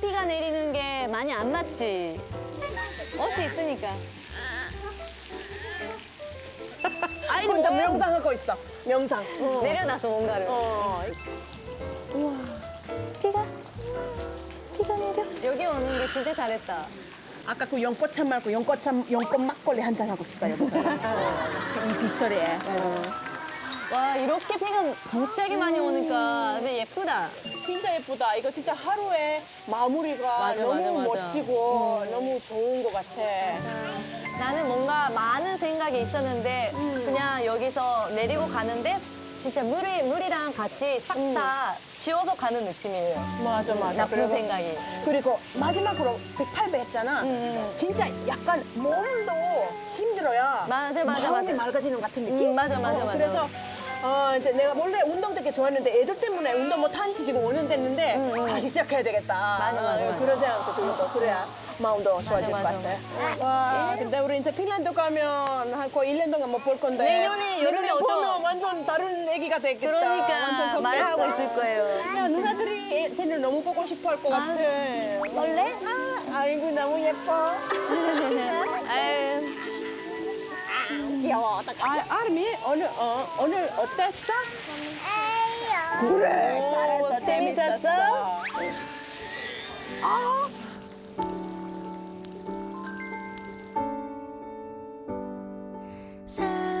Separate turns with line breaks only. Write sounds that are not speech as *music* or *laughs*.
비가 내리는 게 많이 안 맞지? 옷이 있으니까. *laughs* 아니,
혼자
뭐야?
명상하고 있어. 명상. 어.
내려놨어, 뭔가를.
어.
비가, 비가 내려. 여기 오는 게 진짜 잘했다.
아까 그 연꽃참 말고 연꽃참 연꽃 막걸리 한 잔 하고 싶다 여기서. *laughs* 이 빗소리에. 어.
와, 이렇게 비가 갑자기 많이 오니까 근데 예쁘다.
진짜 예쁘다. 이거 진짜 하루에 마무리가
맞아,
너무
맞아, 맞아.
멋지고 너무 좋은 것 같아.
나는 뭔가 많은 생각이 있었는데 그냥 여기서 내리고 가는데 진짜 물이, 물이랑 같이 싹 다 지워서 가는 느낌이에요.
맞아 맞아.
나쁜
그리고-
생각이.
그리고 마지막으로 108배 했잖아.
음.
진짜 약간 몸도 힘들어야
맞아, 맞아,
마음이
맞아.
맑아지는 것 같은 느낌.
음, 맞아, 맞아, 맞아.
그래서 어, 이제 내가 원래 운동 되게 좋아했는데 애들 때문에 운동 못한 지 지금 5년 됐는데 다시 시작해야 되겠다.
음, 맞아, 맞아,
어,
맞아.
그런 생각도 들고 그래야 마음도 좋아질
맞아,
것 같아. 와, 근데 우리 이제 핀란드 가면 한 거의 1년 동안 못 볼 건데
내년에 여름에 오죠?
보면 완전 다른 애기가 되겠다. 완전
그러니까
덥겠다.
말을 하고 있을 거예요.
야, 누나들이 쟤를 너무 보고 싶어 할 것 같아.
원래?
아, 아이고, 너무 예뻐. *laughs* 귀여워. 아, 아름이 오늘, 어, 오늘 어땠어? 그래, 잘했어.
재밌었어?
아,
사랑